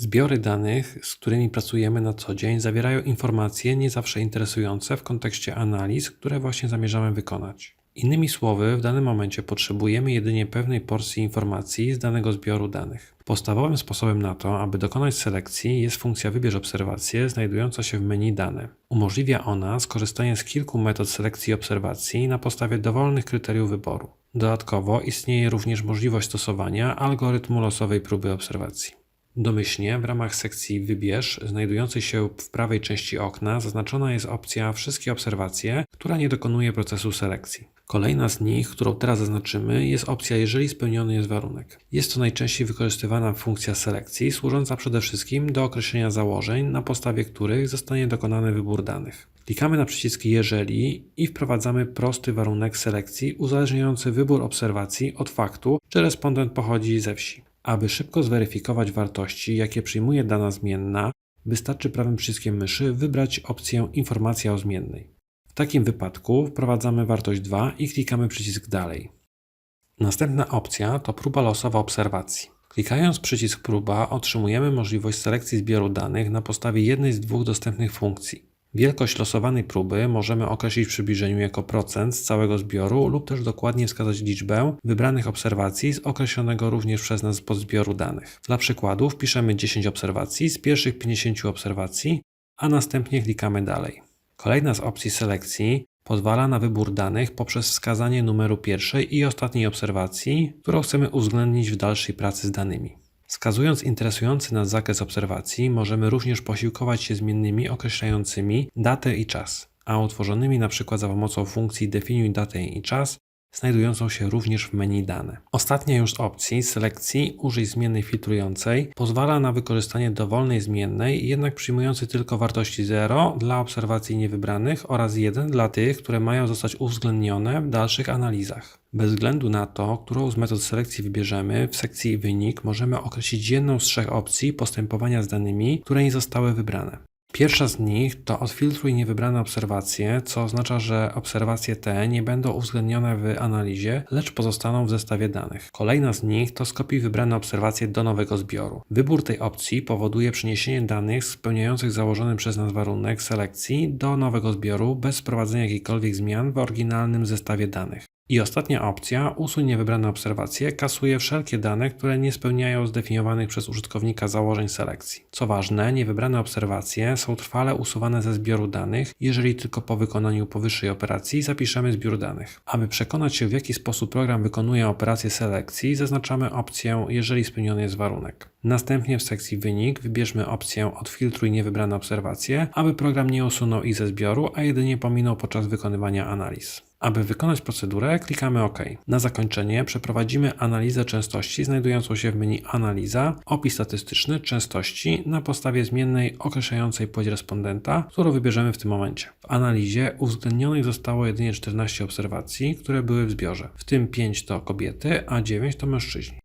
Zbiory danych, z którymi pracujemy na co dzień, zawierają informacje nie zawsze interesujące w kontekście analiz, które właśnie zamierzamy wykonać. Innymi słowy, w danym momencie potrzebujemy jedynie pewnej porcji informacji z danego zbioru danych. Podstawowym sposobem na to, aby dokonać selekcji, jest funkcja Wybierz obserwacje, znajdująca się w menu Dane. Umożliwia ona skorzystanie z kilku metod selekcji obserwacji na podstawie dowolnych kryteriów wyboru. Dodatkowo istnieje również możliwość stosowania algorytmu losowej próby obserwacji. Domyślnie w ramach sekcji Wybierz, znajdującej się w prawej części okna, zaznaczona jest opcja Wszystkie obserwacje, która nie dokonuje procesu selekcji. Kolejna z nich, którą teraz zaznaczymy, jest opcja Jeżeli spełniony jest warunek. Jest to najczęściej wykorzystywana funkcja selekcji, służąca przede wszystkim do określenia założeń, na podstawie których zostanie dokonany wybór danych. Klikamy na przycisk Jeżeli i wprowadzamy prosty warunek selekcji uzależniający wybór obserwacji od faktu, czy respondent pochodzi ze wsi. Aby szybko zweryfikować wartości, jakie przyjmuje dana zmienna, wystarczy prawym przyciskiem myszy wybrać opcję Informacja o zmiennej. W takim wypadku wprowadzamy wartość 2 i klikamy przycisk Dalej. Następna opcja to próba losowa obserwacji. Klikając przycisk Próba otrzymujemy możliwość selekcji zbioru danych na podstawie jednej z dwóch dostępnych funkcji. Wielkość losowanej próby możemy określić w przybliżeniu jako procent z całego zbioru lub też dokładnie wskazać liczbę wybranych obserwacji z określonego również przez nas podzbioru danych. Dla przykładu wpiszemy 10 obserwacji z pierwszych 50 obserwacji, a następnie klikamy dalej. Kolejna z opcji selekcji pozwala na wybór danych poprzez wskazanie numeru pierwszej i ostatniej obserwacji, którą chcemy uwzględnić w dalszej pracy z danymi. Wskazując interesujący nas zakres obserwacji, możemy również posiłkować się zmiennymi określającymi datę i czas, a utworzonymi np. za pomocą funkcji definiuj datę i czas, znajdującą się również w menu dane. Ostatnia już opcji selekcji użyj zmiennej filtrującej pozwala na wykorzystanie dowolnej zmiennej, jednak przyjmującej tylko wartości 0 dla obserwacji niewybranych oraz 1 dla tych, które mają zostać uwzględnione w dalszych analizach. Bez względu na to, którą z metod selekcji wybierzemy, w sekcji wynik możemy określić jedną z trzech opcji postępowania z danymi, które nie zostały wybrane. Pierwsza z nich to odfiltruj niewybrane obserwacje, co oznacza, że obserwacje te nie będą uwzględnione w analizie, lecz pozostaną w zestawie danych. Kolejna z nich to skopiuj wybrane obserwacje do nowego zbioru. Wybór tej opcji powoduje przeniesienie danych spełniających założony przez nas warunek selekcji do nowego zbioru bez wprowadzenia jakichkolwiek zmian w oryginalnym zestawie danych. I ostatnia opcja, usuń niewybrane obserwacje, kasuje wszelkie dane, które nie spełniają zdefiniowanych przez użytkownika założeń selekcji. Co ważne, niewybrane obserwacje są trwale usuwane ze zbioru danych, jeżeli tylko po wykonaniu powyższej operacji zapiszemy zbiór danych. Aby przekonać się w jaki sposób program wykonuje operację selekcji, zaznaczamy opcję jeżeli spełniony jest warunek. Następnie w sekcji wynik wybierzmy opcję odfiltruj niewybrane obserwacje, aby program nie usunął ich ze zbioru, a jedynie pominął podczas wykonywania analiz. Aby wykonać procedurę, klikamy OK. Na zakończenie przeprowadzimy analizę częstości znajdującą się w menu Analiza, opis statystyczny częstości na podstawie zmiennej określającej płeć respondenta, którą wybierzemy w tym momencie. W analizie uwzględnionych zostało jedynie 14 obserwacji, które były w zbiorze, w tym 5 to kobiety, a 9 to mężczyźni.